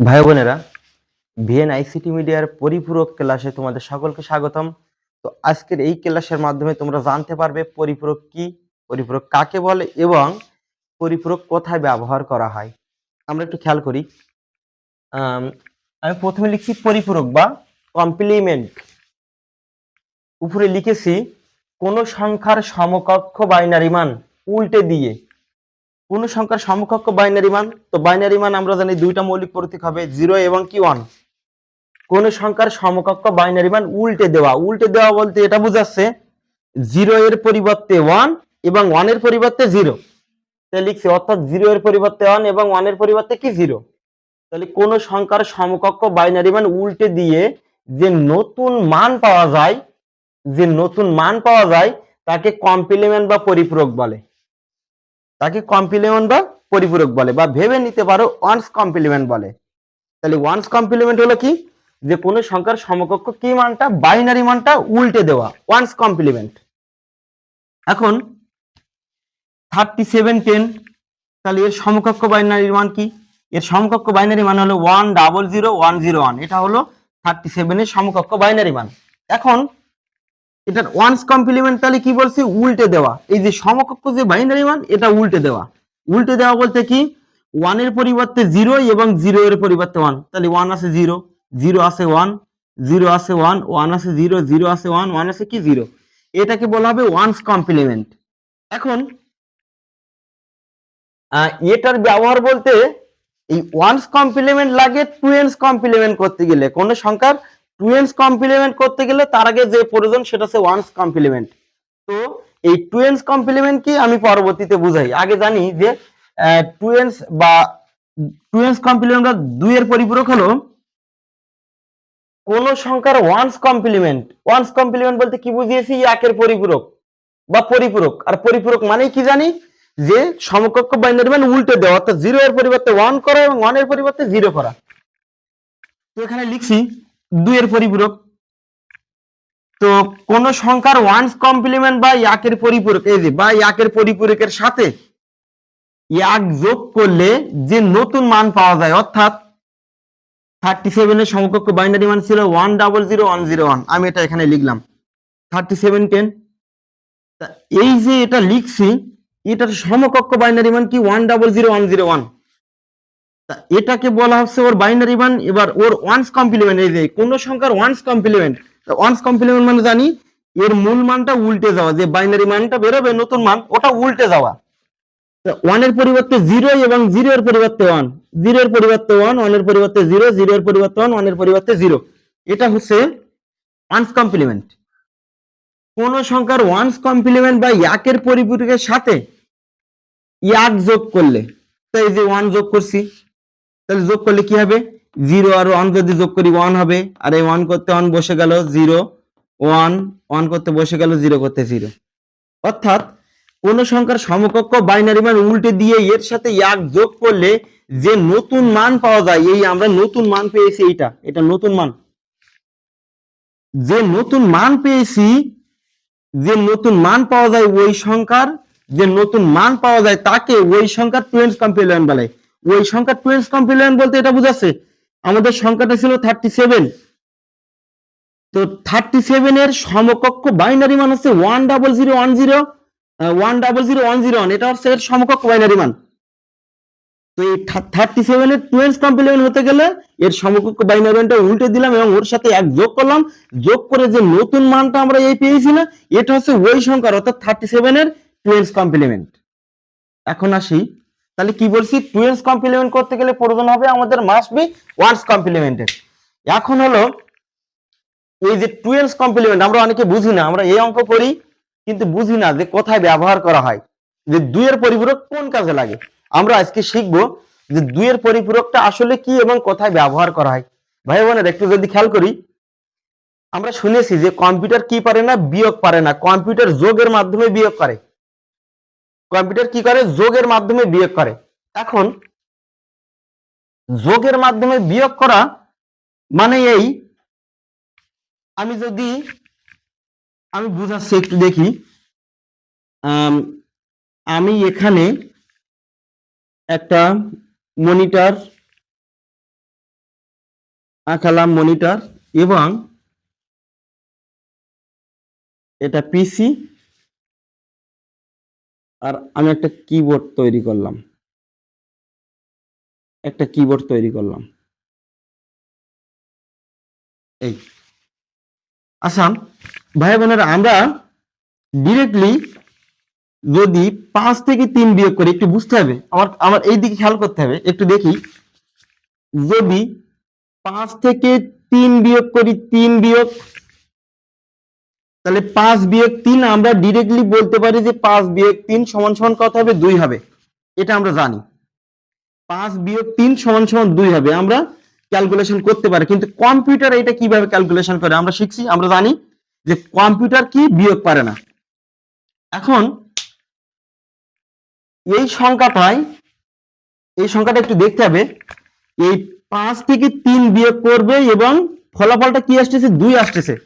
ভাই বোনেরা, VN ICT মিডিয়ার পরিপূরক ক্লাসে তোমাদের সকলকে স্বাগতম। তো আজকের এই ক্লাসের মাধ্যমে তোমরা জানতে পারবে পরিপূরক কি, পরিপূরক কাকে বলে এবং পরিপূরক কোথায় ব্যবহার করা হয়। আমরা একটু খেয়াল করি। আমি প্রথমে লিখছি পরিপূরক বা কমপ্লিমেন্ট উপরে লিখেছি, কোনো সংখ্যার সমকক্ষ বাইনারি মান উল্টে দিয়ে কোন সংখ্যার সমকক্ষ বাইনারি মান? তো বাইনারি মান আমরা জানি দুইটা মৌলিক প্রতীক হবে জিরো এবং কি ওয়ান কোন সংখ্যার সমকক্ষ বাইনারি মান উল্টে দেওয়া? উল্টে দেওয়া বলতে এটা বোঝাচ্ছে জিরো এর পরিবর্তে ওয়ান এবং ওয়ানের পরিবর্তে জিরো তাহলে লিখছি, অর্থাৎ জিরো এর পরিবর্তে ওয়ান এবং ওয়ানের পরিবর্তে কি জিরো তাহলে কোন সংখ্যার সমকক্ষ বাইনারি মান উল্টে দিয়ে যে নতুন মান পাওয়া যায়, যে নতুন মান পাওয়া যায়, তাকে কমপ্লিমেন্ট বা পরিপূরক বলে। তাকে কমপ্লিমেন্ট বা পরিপূরক বলে বা ভেবে নিতে পারো ওয়ান্স কমপ্লিমেন্ট বলে। তাহলে ওয়ান্স কমপ্লিমেন্ট হলো কি? যে কোনো সংখ্যার সমকক্ষ কি মানটা? বাইনারি মানটা উল্টে দেওয়া ওয়ান্স কমপ্লিমেন্ট এখন থার্টি সেভেন টেন তাহলে এর সমকক্ষ বাইনারি মান কি? এর সমকক্ষ বাইনারি মান হলো one double zero one zero one এটা হলো থার্টি সেভেনের সমকক্ষ বাইনারি মান। এখন এটার ওয়ান্স কমপ্লিমেন্ট তাহলে কি বলছি? উল্টে দেওয়া। এই যে সমকক্ষ যে বাইনারি মান এটা উল্টে দেওয়া। উল্টে দেওয়া বলতে কি? ওয়ানের পরিবর্তে জিরো এবং জিরো এর পরিবর্তে ওয়ান তাহলে ওয়ান আছে জিরো জিরো আছে ওয়ান জিরো আছে ওয়ান ওয়ান আছে জিরো জিরো আছে ওয়ান ওয়ান আছে কি? জিরো এটাকে বলা হবে ওয়ান্স কমপ্লিমেন্ট এখন এটার ব্যবহার বলতে এই ওয়ান্স কমপ্লিমেন্ট লাগে টু এন্স কমপ্লিমেন্ট করতে গেলে। কোন সংখ্যার টুয়েন্স কমপ্লিমেন্ট করতে গেলে তার আগে যে প্রয়োজন সেটা হচ্ছে ওয়ান্স কমপ্লিমেন্ট তো এই টুয়েন্স কমপ্লিমেন্ট কি আমি পরবর্তীতে বুঝাই। আগে জানি যে টুয়েন্স বা টুয়েন্স কমপ্লিমেন্ট বা দুইয়ের পরিপূরক হলো কোন সংখ্যার ওয়ান্স কমপ্লিমেন্ট ওয়ান্স কমপ্লিমেন্ট বলতে কি বুঝিয়েছি? একের পরিপূরক বা পরিপূরক। আর পরিপূরক মানে কি জানি? যে সমকক্ষ বাইনারি মান উল্টে দেওয়া, অর্থাৎ জিরো এর পরিবর্তে ওয়ান করা এবং ওয়ানের পরিবর্তে জিরো করা। তো এখানে লিখছি দুইয়ের পরিপূরক। তো কোন সংখ্যার ওয়ান্স কমপ্লিমেন্ট বা একের পরিপূরক, এই যে, বা একের পরিপূরকের সাথে এক যোগ করলে যে নতুন মান পাওয়া যায়, অর্থাৎ থার্টি সেভেনের সমকক্ষ বাইনারি মান ছিল one double zero one zero one আমি এটা এখানে লিখলাম। থার্টি সেভেন টেন এই যে এটা লিখছি, এটার সমকক্ষ বাইনারি মান কি one double zero one zero one এটাকে বলা হচ্ছে ওর বাইনারি মান এবার ওর ওয়ান্স কমপ্লিমেন্ট এই যে কোন সংখ্যার ওয়ান্স কমপ্লিমেন্ট ওয়ান্স কমপ্লিমেন্ট মানে জানি এর মূল মানটা উল্টে যাওয়া, যে বাইনারি মানটা বেরোবে, নতুন মান, ওটা উল্টে যাওয়া। ওয়ানের পরিবর্তে জিরো এবং জিরো এর পরিবর্তে ওয়ান জিরো এর পরিবর্তে ওয়ান ওয়ানের পরিবর্তে জিরো জিরো এর পরিবর্তে ওয়ান ওয়ানের পরিবর্তে জিরো এটা হচ্ছে ওয়ান্স কমপ্লিমেন্ট কোন সংখ্যার ওয়ান্স কমপ্লিমেন্ট বা একের পরিপূরকের সাথে এক যোগ করলে, তো এই যে ওয়ান যোগ করছি তাহলে যোগ করলে কি হবে? জিরো আর ওয়ান যদি যোগ করি ওয়ান হবে। আর এই ওয়ান করতে ওয়ান বসে গেল জিরো ওয়ান ওয়ান করতে বসে গেল জিরো করতে জিরো অর্থাৎ কোন সংখ্যার সমকক্ষ বাইনারি মান উল্টে দিয়ে এর সাথে এক যোগ করলে যে নতুন মান পাওয়া যায়, এই আমরা নতুন মান পেয়েছি এইটা, এটা নতুন মান। যে নতুন মান পেয়েছি, যে নতুন মান পাওয়া যায় ওই সংখ্যার, যে নতুন মান পাওয়া যায় তাকে ওই সংখ্যার টুয়েন্স কমপ্লিমেন্ট বলে। ওই সংখ্যার টুয়েন্স কমপ্লিমেন্ট বলতে এটা বুঝাচ্ছে? আমাদের সংখ্যাটা ছিল থার্টি সেভেন তো থার্টি সেভেন এর সমকক্ষ বাইনারি মান হচ্ছে one double zero one zero one double zero one zero one এটা হচ্ছে এর সমকক্ষ বাইনারি মান। তো এই থার্টি সেভেন এর টুয়েন্স কমপ্লিমেন্ট হতে গেলে এর সমকক্ষ বাইনারি মানটা উল্টে দিলাম এবং ওর সাথে এক যোগ করলাম। যোগ করে যে নতুন মানটা আমরা এই পেয়েছি না, এটা হচ্ছে ওই সংখ্যার, অর্থাৎ থার্টি সেভেন এর টুয়েন্স কমপ্লিমেন্ট এখন আসি তাহলে কি বলছি? টুয়েন্স কমপ্লিমেন্ট করতে গেলে প্রয়োজন হবে আমাদের মাস্ট বি ওয়ান্স কমপ্লিমেন্টের এখন হলো, এই যে টুয়েলভ কমপ্লিমেন্ট আমরা অনেকে বুঝি না, আমরা এই অঙ্ক করি, কিন্তু বুঝি না যে কোথায় ব্যবহার করা হয়, যে দুইয়ের পরিপূরক কোন কাজে লাগে। আমরা আজকে শিখব যে দুইয়ের পরিপূরকটা আসলে কি এবং কোথায় ব্যবহার করা হয়। ভাই বোনের, একটু যদি খেয়াল করি, আমরা শুনেছি যে কম্পিউটার কি পারে না, বিয়োগ পারে না। কম্পিউটার যোগের মাধ্যমে বিয়োগ করে। কম্পিউটার কি করে? যোগের মাধ্যমে বিয়োগ করে। এখন যোগের মাধ্যমে বিয়োগ করা মানে এই। আমি যদি আমি বুঝাচ্ছি একটু দেখি। আম, এখানে একটা মনিটর আঁকালাম মনিটর এবং এটা পিসি। আর আমি একটা কিবোর্ড তৈরি করলাম। একটা কিবোর্ড তৈরি করলাম। এই। আচ্ছা ভাই বোনেরা আমরা ডিরেক্টলি যদি পাঁচ থেকে তিন বিয়োগ করি, একটু বুঝতে হবে। আমার আমার এই দিকে খেয়াল করতে হবে, একটু দেখি। যদি পাঁচ থেকে তিন বিয়োগ করি, তিন বিয়োগ তাহলে পাঁচ বিয়োগ তিন আমরা ডিরেক্টলি বলতে পারি যে পাঁচ বিয়োগ তিন সমান সমান কত হবে? দুই হবে। এটা আমরা জানি। পাঁচ বিয়োগ তিন সমান সমান দুই হবে। আমরা ক্যালকুলেশন করতে পারি। কিন্তু কম্পিউটার এটা কীভাবে ক্যালকুলেশন করে? আমরা শিখছি, আমরা জানি যে কম্পিউটার কি বিয়োগ পারে না। এখন এই সংখ্যাটায় এই সংখ্যাটা একটু দেখতে হবে। এই পাঁচ থেকে তিন বিয়োগ করবে এবং ফলাফলটা কি আসতেছে? দুই আসতেছে।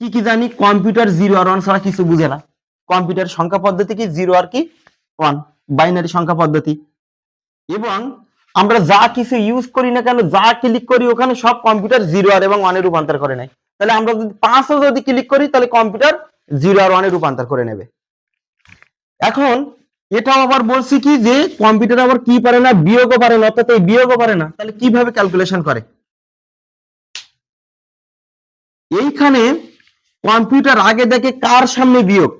কি কি জানি? কম্পিউটার জিরো আর ওয়ান ছাড়া কিছু বুঝে না। কম্পিউটার সংখ্যা পদ্ধতি কি? জিরো আর কি? ওয়ান বাইনারি সংখ্যা পদ্ধতি। এবং আমরা যা কিছু ইউজ করি না কেন, যা ক্লিক করি ওখানে সব কম্পিউটার জিরো আর এবং ওয়ানে রূপান্তর করে নেয়। তাহলে আমরা যদি পাঁচও যদি ক্লিক করি, তাহলে কম্পিউটার জিরো আর ওয়ানে রূপান্তর করে নেবে। এখন এটাও আবার বলছি কি যে কম্পিউটার আবার কি পারে না, বিয়োগও পারে না, অর্থাৎ এই বিয়োগও পারে না। তাহলে কীভাবে ক্যালকুলেশন করে? এইখানে কম্পিউটার আগে দেখে কার সামনে বিয়োগ?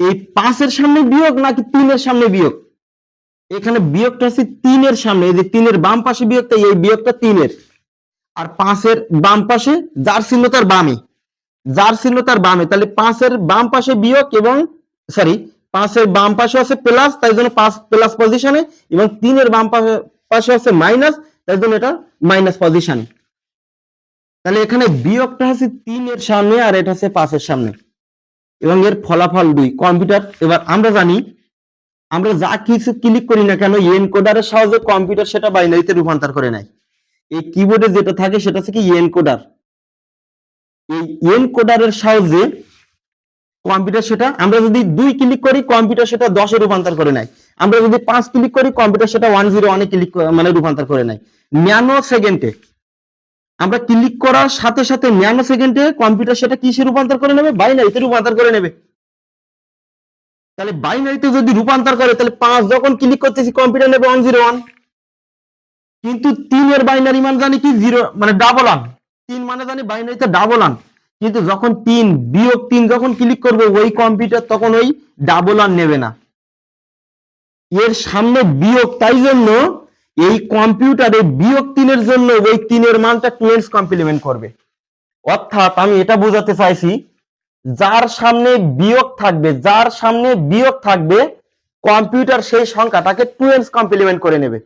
এই পাঁচের সামনে বিয়োগ নাকি তিনের সামনে বিয়োগ? এখানে বিয়োগটা হচ্ছে তিনের সামনে, এই যে তিনের বাম পাশে বিয়োগটা এই বিয়োগটা তিনের। আর পাঁচের বাম পাশে, যার চিহ্ন তার বামে। যার চিহ্ন তার বামে, তাহলে পাঁচের বাম পাশে বিয়োগ এবং সরি পাঁচের বাম পাশে আছে প্লাস তাই জন্য পাঁচ প্লাস পজিশনে এবং তিনের বাম পাশে পাশে আছে মাইনাস তাই জন্য এটা মাইনাস পজিশনে তাহলে এখানে বিয়োগটা হচ্ছে তিনের সামনে আর এটা হচ্ছে পাঁচের সামনে। এবং এর ফলাফল দুই। কম্পিউটার, এবার আমরা জানি, আমরা যা কিছু ক্লিক করি না কেন এনকোডারের সাহায্যে কম্পিউটার সেটা বাইনারিতে রূপান্তর করে নেয়। এই কিবোর্ডে যেটা থাকে সেটা হচ্ছে কি এনকোডার এই এনকোডারের সাহায্যে কম্পিউটার সেটা, আমরা যদি দুই ক্লিক করি, কম্পিউটার সেটা দশে রূপান্তর করে নেয়। আমরা যদি পাঁচ ক্লিক করি, কম্পিউটার সেটা ওয়ান জিরো ওয়ানে ক্লিক মানে রূপান্তর করে নেয়। ন্যানো সেকেন্ডে আমরা ক্লিক করার সাথে সাথে ন্যানো সেকেন্ডে কম্পিউটার সেটা কিসে রূপান্তর করে নেবে? বাইনারিতে রূপান্তর করে নেবে। তাহলে বাইনারিতে যদি রূপান্তর করে, তাহলে পাঁচ যখন ক্লিক করতেছি কম্পিউটার নেবে ওয়ান জিরো ওয়ান কিন্তু তিনের বাইনারি মান জানি কি? জিরো মানে ডাবল আন তিন মানে জানি বাইনারিতে ডাবল আন কিন্তু যখন তিন, বিয়োগ তিন যখন ক্লিক করবে, ওই কম্পিউটার তখন ওই ডাবল আন নেবে না। এর সামনে বিয়োগ, তাই জন্য এই কম্পিউটারে বিয়োগ তিনের জন্য ওই তিনের মানটা টুয়েলভ কমপ্লিমেন্ট করবে। অর্থাৎ আমি এটা বোঝাতে চাইছি, যার সামনে বিয়োগ থাকবে, যার সামনে বিয়োগ থাকবে, কম্পিউটার সেই সংখ্যাটাকে টুয়েলভ কমপ্লিমেন্ট করে নেবে।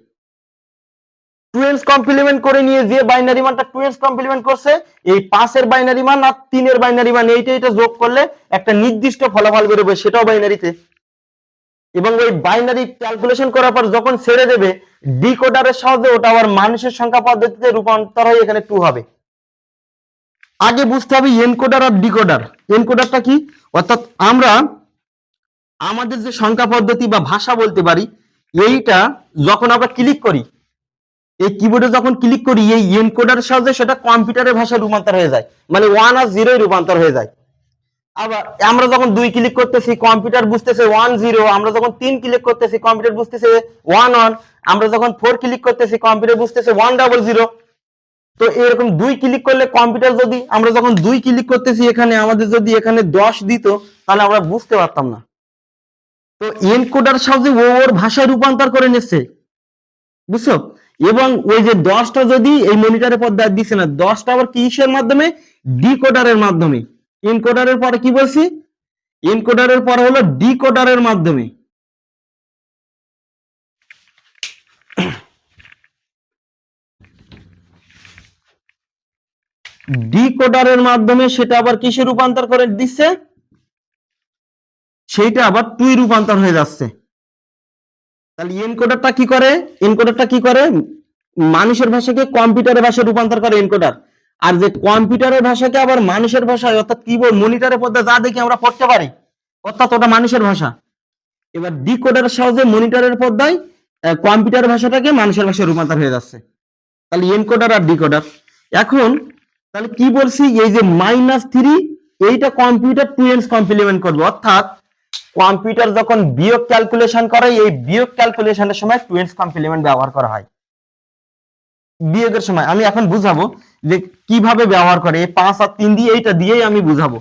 টুয়েলভ কমপ্লিমেন্ট করে নিয়ে যে বাইনারি মানটা টুয়েলভ কমপ্লিমেন্ট করছে, এই পাঁচের বাইনারি মান আর তিনের বাইনারি মান, এইটা এটা যোগ করলে একটা নির্দিষ্ট ফলাফল বেরোবে, সেটাও বাইনারিতে এবং ওই বাইনারি ক্যালকুলেশন করার পর যখন ছেড়ে দেবে, ডিকোডারের সাহায্যে ওটা আবার মানুষের সংখ্যা পদ্ধতিতে রূপান্তর হয়ে এখানে টু হবে। আগে বুঝতে হবে এনকোডার আর ডিকোডার এনকোডারটা কি? অর্থাৎ আমরা আমাদের যে সংখ্যা পদ্ধতি বা ভাষা বলতে পারি, এইটা যখন আমরা ক্লিক করি, এই কিবোর্ডে যখন ক্লিক করি, এই এনকোডারের সাহায্যে সেটা কম্পিউটারের ভাষায় রূপান্তর হয়ে যায়। মানে ওয়ান আর জিরোই রূপান্তর হয়ে যায়। আবার আমরা যখন দুই ক্লিক করতেছি কম্পিউটার বুঝতেছে ওয়ান জিরো আমরা যখন তিন ক্লিক করতেছি কম্পিউটার বুঝতেছে ওয়ান ওয়ান আমরা যখন ফোর ক্লিক করতেছি কম্পিউটার বুঝতেছে ওয়ান ডাবল জিরো তো এরকম দুই ক্লিক করলে কম্পিউটার যদি, আমরা যখন দুই ক্লিক করতেছি এখানে, আমাদের যদি এখানে দশ দিত, তাহলে আমরা বুঝতে পারতাম না। তো এনকোডার সাহায্যে ও ওর ভাষায় রূপান্তর করে নিচ্ছে। বুঝছ? এবং ওই যে দশটা যদি এই মনিটরের পর দিচ্ছে না, দশটা আবার কিসের মাধ্যমে? ডিকোডারের মাধ্যমে। এনকোডারের পরে কি বলছি? এনকোডারের পরে হলো ডিকোডারের মাধ্যমে। ডিকোডারের মাধ্যমে সেটা আবার কিসে রূপান্তর করে দিচ্ছে? সেইটা আবার টুই রূপান্তর হয়ে যাচ্ছে। তাহলে এনকোডারটা কি করে? এনকোডারটা কি করে? মানুষের ভাষাকে কম্পিউটারের ভাষায় রূপান্তর করে এনকোডার আর যে কম্পিউটারের ভাষাকে আবার মানুষের ভাষায়, অর্থাৎ কিবোর্ড মনিটরের পর্দা যা দেখি আমরা পড়তে পারি, অর্থাৎ ওটা মানুষের ভাষা। এবার ডিকোডারের সাহায্যে মনিটরের পর্দায় কম্পিউটার ভাষাটাকে মানুষের ভাষায় রূপান্তর হয়ে যাচ্ছে। তাহলে এনকোডার আর ডিকোডার এখন, তাহলে কি বলছি, এই যে মাইনাস থ্রি এইটা কম্পিউটার টু এন্স কমপ্লিমেন্ট করবে। অর্থাৎ কম্পিউটার যখন বিয়োগ ক্যালকুলেশন করে, এই বিয়োগ ক্যালকুলেশনের সময় টু এন্স কমপ্লিমেন্ট ব্যবহার করা হয়। বিয়োগের সময়। আমি এখন বুঝাবো যে কীভাবে ব্যবহার করে পাঁচ আর তিন দিয়ে, এইটা দিয়েই আমি বুঝাবো।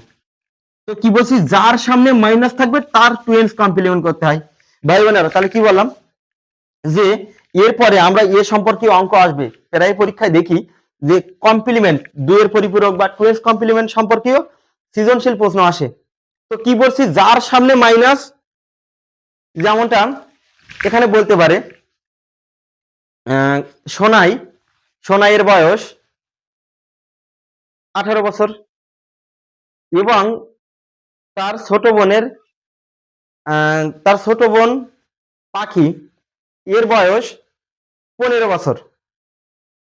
তো কি বলছি, যার সামনে মাইনাস থাকবে, তার টু এন্স কমপ্লিমেন্ট করতে হয়। ভাই বোনেরা, তাহলে কি বললাম? যে এরপরে আমরা এ সম্পর্কে অঙ্ক আসবে প্রায় পরীক্ষায় দেখি। যে কমপ্লিমেন্ট দুইয়ের পরিপূরক বা টু এস কমপ্লিমেন্ট সম্পর্কেও সৃজনশীল প্রশ্ন আসে। তো কি বলছি, যার সামনে মাইনাস যেমনটা এখানে বলতে পারে সোনাই, সোনাইয়ের বয়স আঠারো বছর। এবং তার ছোট বোনের তার ছোট বোন পাখি, এর বয়স পনেরো বছর।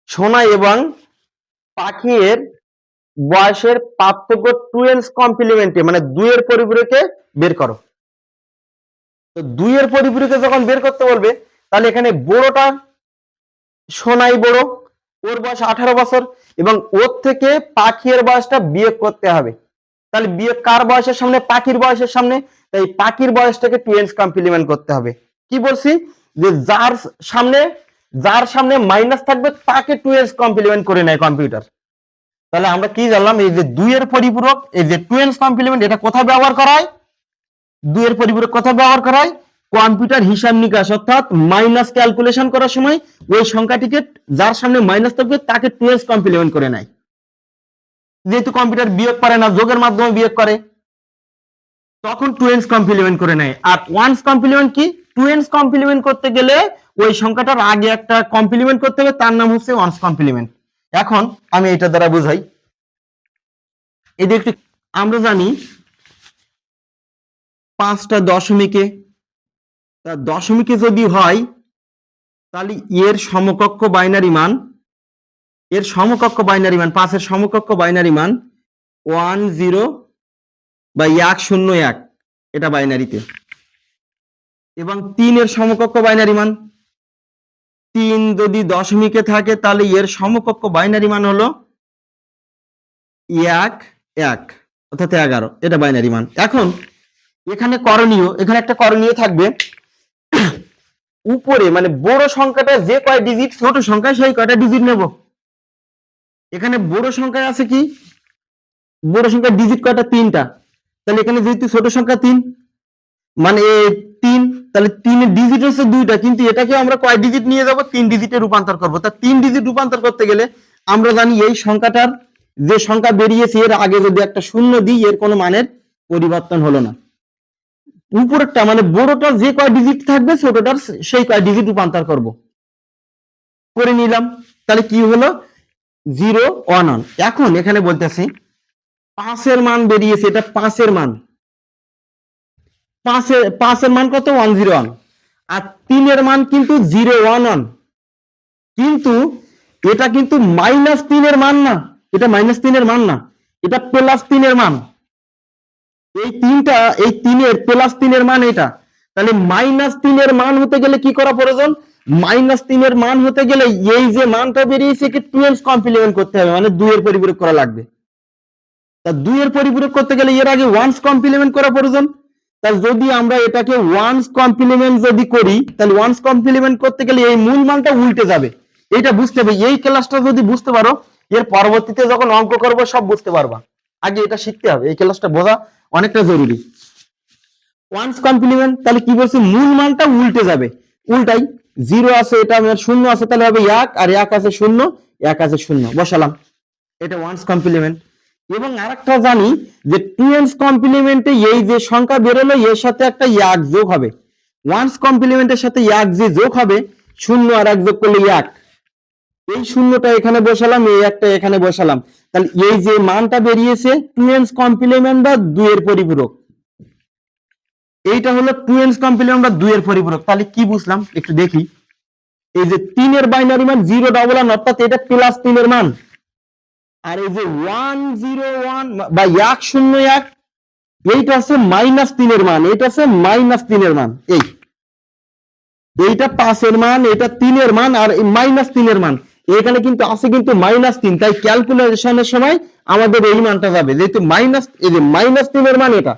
সোনা এবং পাখি এর বয়সের পার্থক্য টুয়েলভ কমপ্লিমেন্টে মানে দুইয়ের পরিপূরকে বের করো। তো দুইয়ের পরিপূরকে যখন বের করতে বলবে, তাহলে এখানে বড়টা সোনাই বড় ওর বয়স আঠারো বছর এবং ওর থেকে পাখির বয়সটা বিয়োগ করতে হবে। তাহলে বিয়োগ কার বয়সের সামনে? পাখির বয়সের সামনে। তাই পাখির বয়সটাকে টুয়েলভ কমপ্লিমেন্ট করতে হবে। কি বলছি? যে যার সামনে যার সামনে মাইনাস থাকবে, তাকে টুয়েলভ কমপ্লিমেন্ট করে নেয় কম্পিউটার তাহলে আমরা কি জানলাম? এই যে দুইয়ের পরিপূরক, এই যে টুয়েলভ কমপ্লিমেন্ট এটা কোথায় ব্যবহার করা হয়? দুইয়ের পরিপূরক কোথায় ব্যবহার করা হয়? কম্পিউটার হিসাব নিকাশ অর্থাৎ মাইনাস ক্যালকুলেশন করার সময় ওই সংখ্যাটিকে যার সামনে মাইনাস থাকবে তাকে টুয়েলভ কমপ্লিমেন্ট করে নেয়। যেহেতু কম্পিউটার বিয়োগ করে না, যোগের মাধ্যমে বিয়োগ করে, তখন টুয়েন্স কমপ্লিমেন্ট করে নেয়। আর ওয়ান্স কমপ্লিমেন্ট কি? টুয়েন্স কমপ্লিমেন্ট করতে গেলে ওই সংখ্যাটার আগে একটা কমপ্লিমেন্ট করতে হবে, তার নাম হচ্ছে ওয়ান্স কমপ্লিমেন্ট এখন আমি এটা দ্বারা বুঝাই। এদের একটু আমরা জানি পাঁচটা দশমিকে তা দশমিকে যদি হয়, তাহলে এর সমকক্ষ বাইনারি মান, এর সমকক্ষ বাইনারি মান, পাঁচের সমকক্ষ বাইনারি মান ওয়ান জিরো বা এক শূন্য এক, এটা বাইনারিতে এবং তিনের সমকক্ষ বাইনারি মান, তিন যদি দশমিকে থাকে, তাহলে এর সমকক্ষ বাইনারি মান হলো এক এক, অর্থাৎ এগারো, এটা বাইনারি মান। এখন, এখানে করণীয়, এখানে একটা করণীয় থাকবে। উপরে মানে বড় সংখ্যাটা যে কয় ডিজিট ছোট সংখ্যা, সেই কয়টা ডিজিট নেব? এখানে বড় সংখ্যায় আছে কি? বড় সংখ্যার ডিজিট কয়টা? তিনটা। তাহলে এখানে যেহেতু ছোট সংখ্যা তিন মানে তিন, তাহলে তিনের ডিজিট হচ্ছে দুইটা, কিন্তু এটাকে আমরা কয় ডিজিট নিয়ে যাব? তিন ডিজিটে রূপান্তর করব। তা তিন ডিজিট রূপান্তর করতে গেলে আমরা জানি এই সংখ্যাটার যে সংখ্যা বেরিয়েছে, এর আগে যদি একটা শূন্য দিই, এর কোনো মানের পরিবর্তন হলো না। উপরেরটা মানে বড়টা যে কয় ডিজিট থাকবে, ছোটটার সেই কয় ডিজিট রূপান্তর করব। করে নিলাম। তাহলে কি হলো? জিরো ওয়ান ওয়ান এখন এখানে বলতেছি, পাঁচের মান বেরিয়েছে, এটা পাঁচের মান। পাঁচের পাঁচের মান কত? ওয়ান জিরো ওয়ান আর তিনের মান কিন্তু জিরো ওয়ান ওয়ান কিন্তু এটা কিন্তু মাইনাস তিনের মান না। এটা মাইনাস তিনের মান না। এটা প্লাস তিনের মান। এই তিনটা, এই তিনের প্লাস তিনের মান এটা। তাহলে মাইনাস তিনের মান হতে গেলে কি করা প্রয়োজন? মাইনাস তিনের মান হতে গেলে এই যে মানটা বেরিয়েছে একে টুয়েলভ কমপ্লিমেন্ট করতে হবে মানে দুইয়ের পরিপূরক করা লাগবে। তা দুইয়ের পরিপূরক করতে গেলে এর আগে ওয়ান্স কমপ্লিমেন্ট করা প্রয়োজন। তাহলে যদি আমরা এটাকে ওয়ান্স কমপ্লিমেন্ট যদি করি, তাহলে ওয়ান্স কমপ্লিমেন্ট করতে গেলে এই মূল মানটা উল্টে যাবে। এটা বুঝতে হবে। এই ক্লাসটা যদি বুঝতে পারো, এর পরবর্তীতে যখন অঙ্ক করব, সব বুঝতে পারবা। আগে এটা শিখতে হবে, এই ক্লাসটা বোঝা অনেকটা জরুরি। ওয়ান্স কমপ্লিমেন্ট তাহলে কি বলছে? মূল মানটা উল্টে যাবে। উল্টাই জিরো আছে, এটা শূন্য আছে, তাহলে হবে এক, আর এক আছে শূন্য, এক আছে শূন্য। বসালাম। এটা ওয়ান্স কমপ্লিমেন্ট এবং আরেকটা জানি যে টু এন্স কমপ্লিমেন্টে এই যে সংখ্যা বেরোলো, এর সাথে একটা এক যোগ হবে। ওয়ান্স কমপ্লিমেন্টের সাথে এক যে যোগ হবে, শূন্য আর এক যোগ করলে এক। এই শূন্যটা এখানে বসালাম, এই একটা এখানে বসালাম। তাহলে এই যে মানটা বেরিয়েছে টুয়েলভ কমপ্লিমেন্ট বা দুইয়ের পরিপূরক। এইটা হলো টুয়েলভ কমপ্লিমেন্ট বা দুইয়ের পরিপূরক। তাহলে কি বুঝলাম? একটু দেখি। এই যে তিনের বাইনারি মান জিরো ডাবল ওয়ান অর্থাৎ এটা প্লাস তিনের মান। আর এই যে ওয়ান জিরো ওয়ান বা এক শূন্য এক, এইটা আছে মাইনাস তিনের মান। এটা আছে মাইনাস তিনের মান। এই। এইটা পাঁচের মান, এটা তিনের মান, আর মাইনাস তিনের মান। এখানে কিন্তু আছে কিন্তু মাইনাস তিন। তাই ক্যালকুলেশনের সময় আমাদের এই মানটা যাবে। যেহেতু মাইনাস এই যে মাইনাস তিনের মান এটা।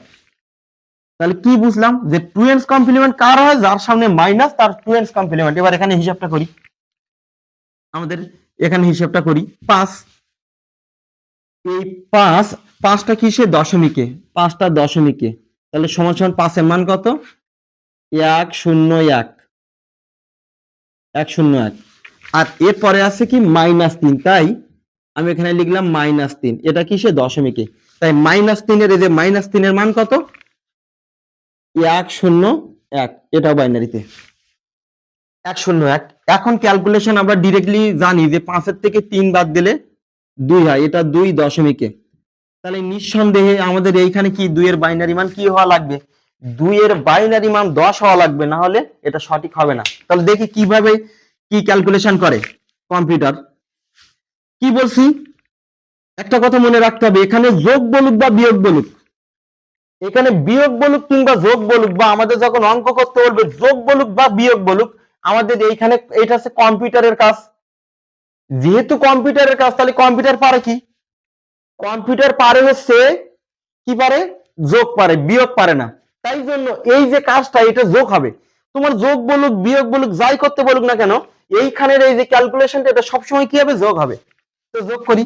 তাহলে কি বুঝলাম? যে টুয়েন্স কমপ্লিমেন্ট কার হয়? যার সামনে মাইনাস তার টুয়েন্স কমপ্লিমেন্ট এবার এখানে হিসাবটা করি। আমাদের এখানে হিসাবটা করি। পাঁচ। এই পাঁচ, পাঁচটা কিসে? দশমিকে। পাঁচটা দশমিকে। তাহলে সমান সমান পাঁচের মান কত? এক শূন্য এক। এক শূন্য এক। আর এরপরে আছে কি মাইনাস তিন। তাই আমি এখানে লিখলাম মাইনাস তিন। এটা কিসে? দশমিকে। তাই মাইনাস তিনের, এই যে মাইনাস তিনের মান কত? এক শূন্য এক। এটাও বাইনারিতে এক শূন্য এক। এখন ক্যালকুলেশন আমরা ডিরেক্টলি জানি যে পাঁচের থেকে তিন বাদ দিলে দুই হয়। এটা দুই দশমিকে। তাহলে নিঃসন্দেহে আমাদের এইখানে কি দুইয়ের বাইনারি মান কি হওয়া লাগবে? দুইয়ের বাইনারি মান দশ হওয়া লাগবে। না হলে এটা সঠিক হবে না। তাহলে দেখি কীভাবে কি ক্যালকুলেশন করে? কম্পিউটার কি বলছি? একটা কথা মনে রাখতে হবে, এখানে যোগ বলুক বা বিয়োগ বলুক, এখানে বিয়োগ বলুক কিংবা যোগ বলুক বা আমাদের যখন অঙ্ক করতে বলবে, যোগ বলুক বা বিয়োগ বলুক, আমাদের এইখানে এটা হচ্ছে কম্পিউটারের কাজ। যেহেতু কম্পিউটারের কাজ, তাহলে কম্পিউটার পারে কি? কম্পিউটার পারে হচ্ছে, কি পারে? যোগ পারে, বিয়োগ পারে না। তাই জন্য এই যে কাজটা, এটা যোগ হবে। তোমার যোগ বলুক, বিয়োগ বলুক, যাই করতে বলুক না কেন এইখানের এই যে ক্যালকুলেশনটা এটা সবসময় কি হবে? যোগ হবে। তো যোগ করি।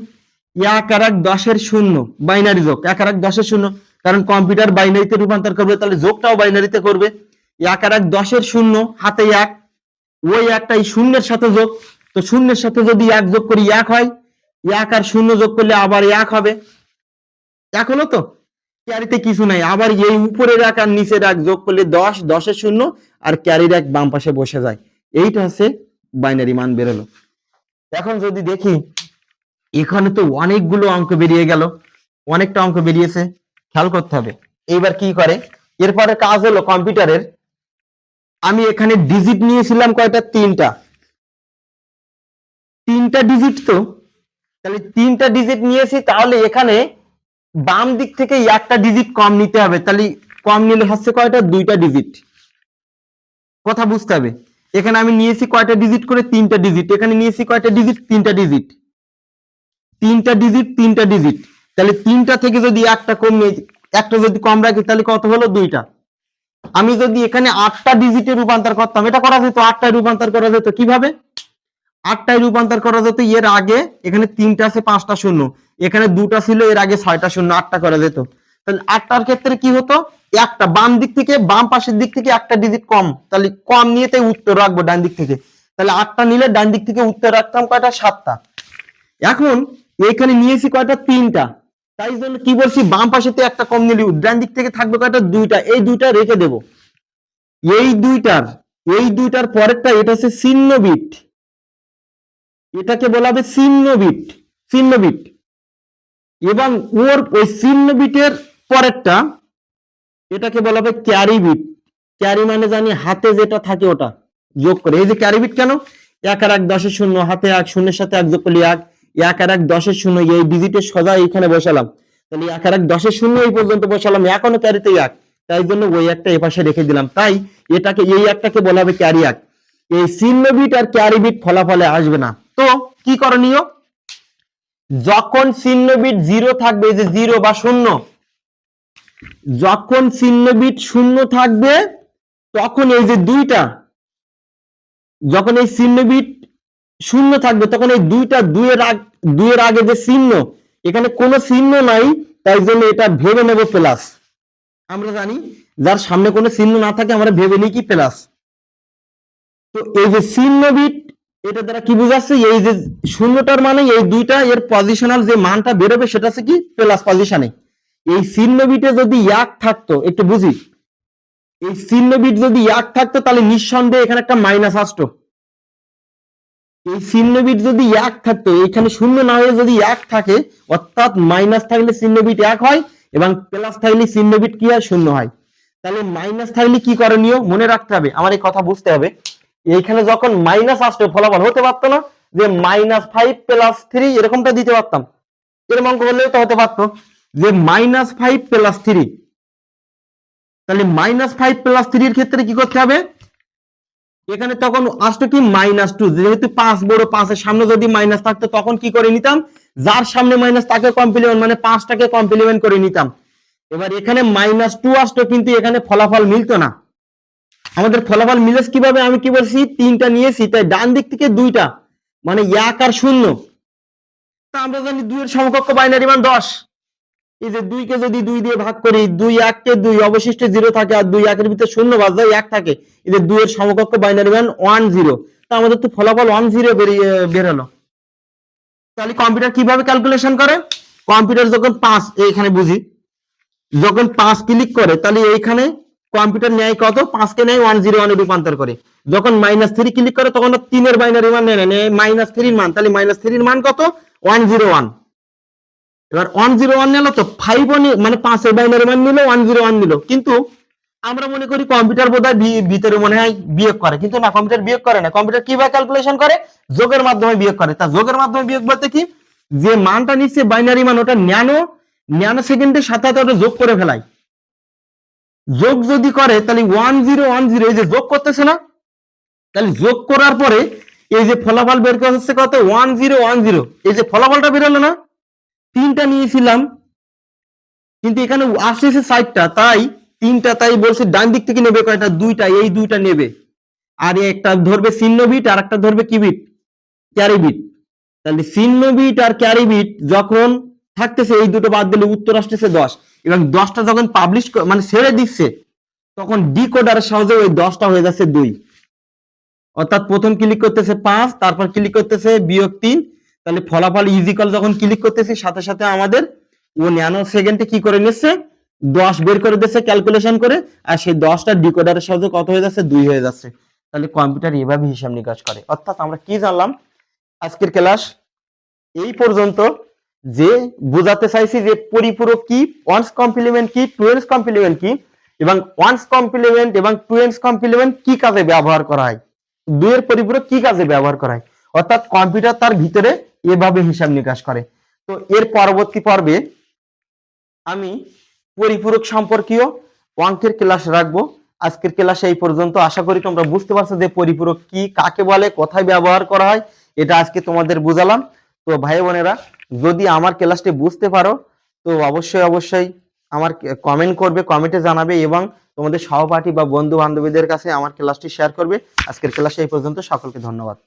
এক আর এক দশের শূন্য বাইনারি যোগ। এক আর এক দশের শূন্য, কারণ কম্পিউটার বাইনারিতে রূপান্তর করবে, তাহলে যোগটাও বাইনারিতে করবে। এক আর এক দশের শূন্য, হাতে এক। ওই একটা এই শূন্যের সাথে যোগ। তো শূন্যের সাথে যদি এক যোগ করি, এক হয়। এক আর শূন্য যোগ করলে আবার এক হবে। এক হলো তো? ক্যারিতে কিছু নাই। আবার এই উপরের এক আর নিচের এক যোগ করলে দশ, দশের শূন্য, আর ক্যারির এক বাম পাশে বসে যায়। এইটা হচ্ছে বাইনারি মান বেরোলো। এখন যদি দেখি, এখানে তো অনেকগুলো অঙ্ক বেরিয়ে গেল, অনেকটা অঙ্ক বেরিয়েছে, খেয়াল করতে হবে। এইবার কি করে? এরপরে কাজ হলো কম্পিউটারের। আমি এখানে ডিজিট নিয়েছিলাম কয়টা? তিনটা। তিনটা ডিজিট তো? তাহলে তিনটা ডিজিট নিয়েছি, তাহলে এখানে বাম দিক থেকে একটা ডিজিট কম নিতে হবে। তাহলে কম নিলে হচ্ছে কয়টা? দুইটা ডিজিট কথা বুঝতে হবে। এখানে আমি নিয়েছি কয়টা ডিজিট করে? তিনটা ডিজিট এখানে নিয়েছি কয়টা ডিজিট তিনটা ডিজিট তিনটা ডিজিট তিনটা ডিজিট তাহলে তিনটা থেকে যদি একটা কমে, একটা যদি কম রাখি, তাহলে কত হলো? দুইটা। আমি যদি এখানে আটটা ডিজিটে রূপান্তর করতাম, এটা করা যেত? আটটায় রূপান্তর করা যেত কীভাবে? আটটায় রূপান্তর করা যেত এর আগে, এখানে তিনটা আছে, পাঁচটা শূন্য। এখানে দুটা ছিল, এর আগে ছয়টা শূন্য, আটটা করা যেত। তাহলে আটটার ক্ষেত্রে কি হতো? একটা বাম দিক থেকে, বাম পাশের দিক থেকে একটা ডিজিট কম। তাহলে কম নিয়ে তাই উত্তর রাখব ডান দিক থেকে। তাহলে আটটা নিলে ডান দিক থেকে উত্তর রাখতাম কয়টা? সাতটা। এখন এখানে নিয়েছি কয়টা? তিনটা। তাই জন্য কি বলছি? বাম পাশেতে একটা কম নিলি ডান দিক থেকে থাকবে কয়টা? দুইটা। এই দুইটা রেখে দেব। এই দুইটার এই দুইটার পরেরটা, এটা হচ্ছে চিহ্ন বিট এটাকে বলা হবে চিহ্ন বিট চিহ্ন বিট এবং ওর ওই চিহ্ন বিটের পরেরটা, এটাকে বলা হবে ক্যারি বিট ক্যারি মানে জানি হাতে যেটা থাকে ওটা যোগ করে। এই যে ক্যারি বিট কেন? এক আর এক দশের শূন্য, হাতে এক, শূন্যের সাথে এক যোগ করলে এক। এক আর এক দশের শূন্য, এই ডিজিটের সোজা এইখানে বসালাম। তাহলে এক আর এক দশের শূন্য এই পর্যন্ত বসালাম এখনও ক্যারিতে এক। তাই জন্য ওই একটা এ পাশে রেখে দিলাম। তাই এটাকে, এই একটাকে বলা হবে ক্যারি এক। এই চিহ্ন বিট আর ক্যারি বিট ফলাফলে আসবে না। তো কি করণীয়? যখন চিহ্ন বিট জিরো থাকবে যে জিরো বা শূন্য যখন চিহ্ন বিট শূন্য থাকবে, তখন এই যে দুইটা, যখন এই চিহ্ন বিট শূন্য থাকবে, তখন এই দুইটা দুইয়ের আগ, দুইয়ের আগে যে চিহ্ন, এখানে কোনো চিহ্ন নাই, তাই জন্য এটা ভেবে নেব প্লাস। আমরা জানি যার সামনে কোনো চিহ্ন না থাকে, আমরা ভেবে নিই কি প্লাস। তো এই যে চিহ্ন বিট এটা দ্বারা কি বুঝাচ্ছে? এই যে শূন্যটার মানে এই দুইটা, এর পজিশনাল যে মানটা বেরোবে, সেটা হচ্ছে কি? প্লাস পজিশনে এই চিহ্ন যদি এক থাকতো, একটু বুঝি। এই চিহ্ন যদি এক থাকতো, তাহলে নিঃসন্দেহে এখানে একটা মাইনাস আসতো। এই যদি থাকতো এখানে শূন্য না হয়ে যদি থাকে, অর্থাৎ মাইনাস থাকলে এক হয়, এবং প্লাস থাকলে কি হয়? শূন্য হয়। তাহলে মাইনাস থাকলে কি করণীয়? মনে রাখতে হবে, আমার এই কথা বুঝতে হবে। এইখানে যখন মাইনাস আসতো ফলাফল হতে পারতো না, যে মাইনাস ফাইভ প্লাস থ্রি এরকমটা দিতে পারতাম। এরকম অঙ্ক করলেও তো হতে পারতো। যে মাইনাস ফাইভ প্লাস থ্রি তাহলে মাইনাস ফাইভ প্লাস থ্রির ক্ষেত্রে কি করতে হবে? এখানে তখন আসতো কি? মাইনাস টু যেহেতু পাঁচ বড় পাঁচের সামনে যদি মাইনাস থাকতো, তখন কি করে নিতাম? যার সামনে মাইনাস তাকে কমপ্লিমেন্ট মানে পাঁচটাকে কমপ্লিমেন্ট করে নিতাম। এবার এখানে মাইনাস টু আসতো কিন্তু এখানে ফলাফল মিলতো না। আমাদের ফলাফল মিলেছে কীভাবে? আমি কি বলছি? তিনটা নিয়েছি, তাই ডান দিক থেকে দুইটা মানে এক আর শূন্য। তা আমরা জানি দুইয়ের সমকক্ষ বাইনারি মান দশ। এই যে দুইকে যদি দুই দিয়ে ভাগ করি, দুই এককে দুই, অবশিষ্ট জিরো থাকে আর দুই একের ভিতরে শূন্য বাদ যায় এক থাকে, এই যে দুইয়ের সমকক্ষ বাইনারি মান ওয়ান জিরো তা আমাদের তো ফলাফল ওয়ান জিরো বেরিয়ে বেরোলো তাহলে কম্পিউটার কীভাবে ক্যালকুলেশন করে? কম্পিউটার যখন পাঁচ, এইখানে বুঝি, যখন পাঁচ ক্লিক করে, তাহলে এইখানে কম্পিউটার নেয় কত? পাঁচকে নেয় ওয়ান জিরো ওয়ানে রূপান্তর করে। যখন মাইনাস থ্রি ক্লিক করে, তখন তিনের বাইনারি মান নেয় মাইনাস থ্রির মান। তাহলে মাইনাস থ্রির মান কত? ওয়ান জিরো ওয়ান এবার ওয়ান জিরো ওয়ান নিল তো ফাইভ মানে পাঁচের বাইনারি মান নিল ওয়ান জিরো ওয়ান নিল। কিন্তু আমরা মনে করি কম্পিউটার বোধ হয় ভিতরে মনে হয় বিয়োগ করে। কিন্তু না কম্পিউটার বিয়োগ করে না। কম্পিউটার কীভাবে ক্যালকুলেশন করে? যোগের মাধ্যমে বিয়োগ করে। তা যোগের মাধ্যমে বিয়োগ বলতে কি? যে মানটা নিচ্ছে বাইনারি মান, ওটা ন্যানো ন্যানো সেকেন্ডের সাথে সাথে ওটা যোগ করে ফেলায়। যোগ যদি করে, তাহলে ওয়ান জিরো ওয়ান জিরো এই যে যোগ করতেছে না, তাহলে যোগ করার পরে এই যে ফলাফল বের করা হচ্ছে কত? ওয়ান জিরো ওয়ান জিরো এই যে ফলাফলটা বেরোলো না তিনটা নিয়েছিলাম। কিন্তু এখানে আসতেছে সাইডটা, তাই তিনটা, তাই বলছে ডান দিক থেকে নেবে কয়টা? দুইটা, এই দুইটা নেবে। আর একটা ধরবে চিহ্ন বিট, আর একটা ধরবে কি বিট? Carry bit. তাহলে চিহ্ন বিট আর ক্যারি বিট যখন থাকতেছে, এই দুটো বাদ দিলে উত্তর আসতেছে দশ। এবং দশটা যখন পাবলিশ মানে ছেড়ে দিচ্ছে, তখন ডিকোডারের সহজে ওই দশটা হয়ে যাচ্ছে দুই। অর্থাৎ প্রথম ক্লিক করতেছে পাঁচ, তারপর ক্লিক করতেছে বিয়োগ তিন তাহলে ফলাফল ইজিকল যখন ক্লিক করতেছি, সাথে সাথে আমাদের ও ন্যানো সেকেন্ডে কি করে নিচ্ছে? দশ বের করে দিচ্ছে ক্যালকুলেশন করে, আর সেই দশটা ডিকোডারের সাহায্যে কত হয়ে যাচ্ছে? দুই হয়ে যাচ্ছে। তাহলে কম্পিউটার এভাবে হিসাব নিকাশ করে। অর্থাৎ আমরা কি জানলাম? আজকের ক্লাস এই পর্যন্ত। যে বোঝাতে চাইছি যে পরিপূরক কি ওয়ান্স কমপ্লিমেন্ট কি টুয়েন্স কমপ্লিমেন্ট কি, এবং ওয়ান্স কমপ্লিমেন্ট এবং টুয়েন্স কমপ্লিমেন্ট কি কাজে ব্যবহার করা হয়? দুইয়ের পরিপূরক কি কাজে ব্যবহার করা হয়? অর্থাৎ কম্পিউটার তার ভিতরে এভাবে হিসাব নিকাশ করে। তো এর পরবর্তী পর্বে আমি পরিপূরক সম্পর্কীয় অঙ্কের ক্লাস রাখব। আজকের ক্লাসে এই পর্যন্ত। আশা করি তোমরা বুঝতে পারছ যে পরিপূরক কি, কাকে বলে, কোথায় ব্যবহার করা হয়, এটা আজকে তোমাদের বুঝালাম। তো ভাই বোনেরা, যদি আমার ক্লাসটি বুঝতে পারো, তো অবশ্যই অবশ্যই আমার কমেন্ট করবে কমেন্টে জানাবে এবং তোমাদের সহপাঠী বা বন্ধু বান্ধবীদের কাছে আমার ক্লাসটি শেয়ার করবে। আজকের ক্লাসে এই পর্যন্ত। সকলকে ধন্যবাদ।